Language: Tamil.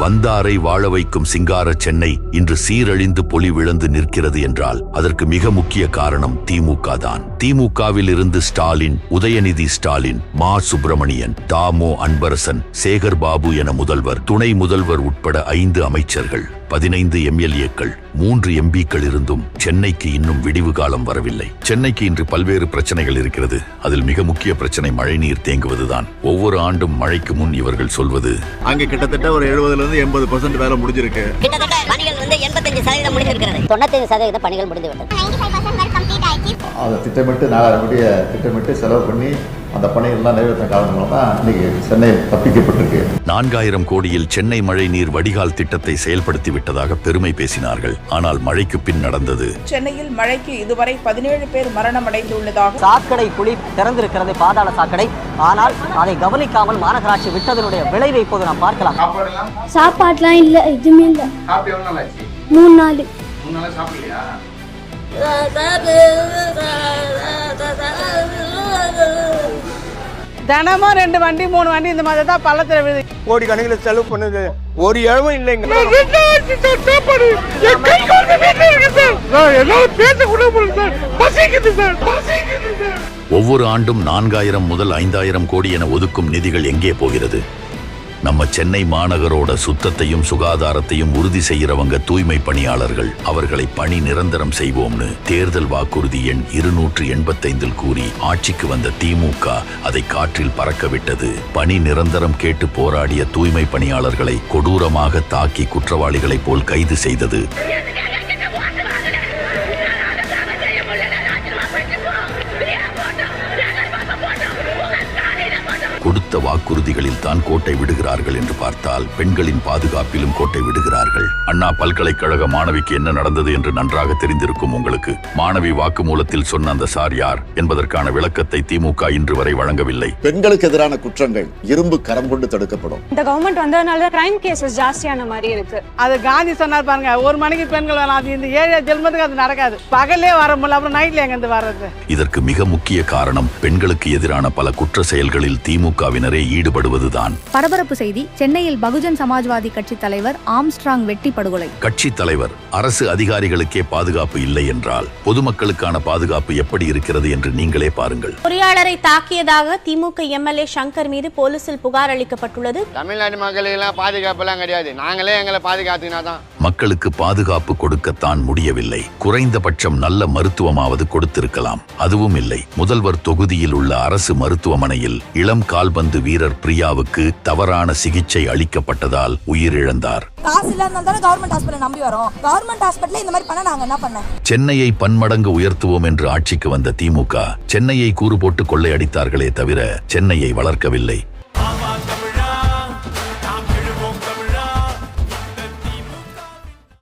வந்தாரை வாழ வைக்கும் சிங்கார சென்னை இன்று சீரழிந்து பொலி விழுந்து நிற்கிறது என்றால் அதற்கு மிக முக்கிய காரணம் திமுக தான். திமுகவில் இருந்து ஸ்டாலின் உதயநிதி ஸ்டாலின் மா. சுப்பிரமணியன் தாமோ அன்பரசன் சேகர் பாபு என முதல்வர் துணை முதல்வர் உட்பட ஐந்து அமைச்சர்கள் பதினைந்து எம்எல்ஏக்கள் மூன்று எம்பிக்கள் இருந்தும் சென்னைக்கு இன்னும் விடிவு காலம் வரவில்லை. சென்னைக்கு இன்று பல்வேறு பிரச்சனைகள் இருக்கிறது. அதில் மிக முக்கிய பிரச்சனை மழைநீர் தேங்குவதுதான். ஒவ்வொரு ஆண்டும் மழைக்கு முன் இவர்கள் சொல்வது அங்கு கிட்டத்தட்ட ஒரு எழுபதுல இருந்து எண்பது பர்சன்ட் வேலை முடிஞ்சிருக்கு. கிட்டத்தட்ட பணிகள் வந்து எண்பத்தஞ்சு சதவீதம் முடிந்திருக்கிறது தொண்ணூத்தஞ்சு சதவீத பணிகள் முடிந்து விட்டது. அதை திட்டமிட்டு நாலாயிரம் கோடியை திட்டமிட்டு செலவு பண்ணி அந்த பணிகள்லாம் நிறைவேற்ற காரணமாக தான் இன்னைக்கு சென்னை தப்பிக்கப்பட்டிருக்கு. நான்காயிரம் கோடியில் சென்னை மழைநீர் வடிகால் திட்டத்தை செயல்படுத்தி விட்டதாக பெருமை பேசினார்கள். ஆனால் மழைக்கு பின் நடந்தது. சென்னையில் மழைக்கு இதுவரை பதினேழு பேர் மரணம் அடைந்துள்ளதாக சாக்கடை குழி திறந்திருக்கிறது பாதாள சாக்கடை. ஆனால் அதை கவனிக்காமல் மாநகராட்சி விட்டதனுடைய விளைவை இப்போது நாம் பார்க்கலாம். சாப்பாடுலாம் இல்லை எதுவுமே இல்லை. மூணு நாள். தினமும் ரெண்டு வண்டி மூணு வண்டி இந்த மாதிரி தான் பள்ளத்துல விழுது. கோடி கணக்கில் செலவு பண்ணுது. ஒரு இழவும் இல்லைங்க ஒவ்வொரு ஆண்டும் நான்காயிரம் முதல் ஐந்தாயிரம் கோடி என ஒதுக்கும் நிதிகள் எங்கே போகிறது? நம்ம சென்னை மாநகரோட சுத்தத்தையும் சுகாதாரத்தையும் உறுதி செய்யறவங்க தூய்மை பணியாளர்கள். அவர்களை பணி நிரந்தரம் செய்வோம்னு தேர்தல் வாக்குறுதி எண் இருநூற்று எண்பத்தைந்தில் கூறி ஆட்சிக்கு வந்த திமுக அதை காற்றில் பறக்க விட்டது. பணி நிரந்தரம் கேட்டு போராடிய தூய்மை பணியாளர்களை கொடூரமாக தாக்கி குற்றவாளிகளைப் போல் கைது செய்தது. வாக்குறுதிகளில் தான் கோட்டை விடுகிறார்கள் என்று பார்த்தால் பெண்களின் பாதுகாப்பிலும் கோட்டை விடுகிறார்கள். அண்ணா பல்கலைக்கழக மாணவிக்கு என்ன நடந்தது என்று நன்றாக தெரிந்திருக்கும் உங்களுக்கு மாணவி வாக்குமூலத்தில் சொன்ன அந்த சார் யார் என்பதற்கான விளக்கத்தை திமுக இன்று வரை வழங்கவில்லை. பெண்களுக்கு எதிரான குற்றங்கள் இரும்பு கரம் கொண்டு தடுக்கப்படும். இந்த கவர்மெண்ட் வந்ததுனால தான் கிரைம் கேசஸ் ஜாஸ்தியான மாதிரி இருக்கு. அது காந்தி சொன்னார் பாருங்க ஒரு மணிக்கு பெண்கள் வேணும் அது இந்த ஏழு ஜென்மத்துக்கு அது நடக்காது. பகலே வர முடியல அப்புறம் நைட்ல எங்க இருந்து வர்றது? இதற்கு மிக முக்கிய காரணம் பெண்களுக்கு எதிரான பல குற்ற செயல்களில் திமுகவினரே ஈடுபடுவதுதான். பரபரப்பு செய்தி சென்னையில் பகுஜன் சமாஜ்வாதி கட்சி தலைவர் ஆம்ஸ்ட்ராங் வெட்டி படுகொலை கட்சி தலைவர் அரசு அதிகாரிகளுக்கே பாதுகாப்பு இல்லை என்றால் பொதுமக்களுக்கான பாதுகாப்பு எப்படி இருக்கிறது என்று நீங்களே பாருங்கள். பொறியாளரை தாக்கியதாக திமுக எம்எல்ஏ சங்கர் மீது போலீசில் புகார் அளிக்கப்பட்டுள்ளது. தமிழ்நாட்டு மக்களுக்கெல்லாம் பாதுகாப்பெல்லாம் கிடையாது. நாங்களே எங்களை பாதுகாத்துனா தான் மக்களுக்கு பாதுகாப்பு கொடுக்கத்தான் முடியவில்லை. குறைந்தபட்சம் நல்ல மருத்துவமாவது கொடுத்திருக்கலாம். அதுவும் இல்லை. முதல்வர் தொகுதியில் உள்ள அரசு மருத்துவமனையில் இளம் கால்பந்து வீரர் பிரியாவுக்கு தவறான சிகிச்சை அளிக்கப்பட்டதால் உயிரிழந்தார். காசு இல்லாம தானே கவர்மெண்ட் ஹாஸ்பிட்டல் நம்பி வரோம். கவர்மெண்ட் ஹாஸ்பிட்டல் இந்த மாதிரி பண்ண நாங்க என்ன பண்ண சென்னையை பன்மடங்கு உயர்த்துவோம் என்று ஆட்சிக்கு வந்த திமுக சென்னையை கூறு போட்டு கொள்ளையடித்தார்களே தவிர சென்னையை வளர்க்கவில்லை.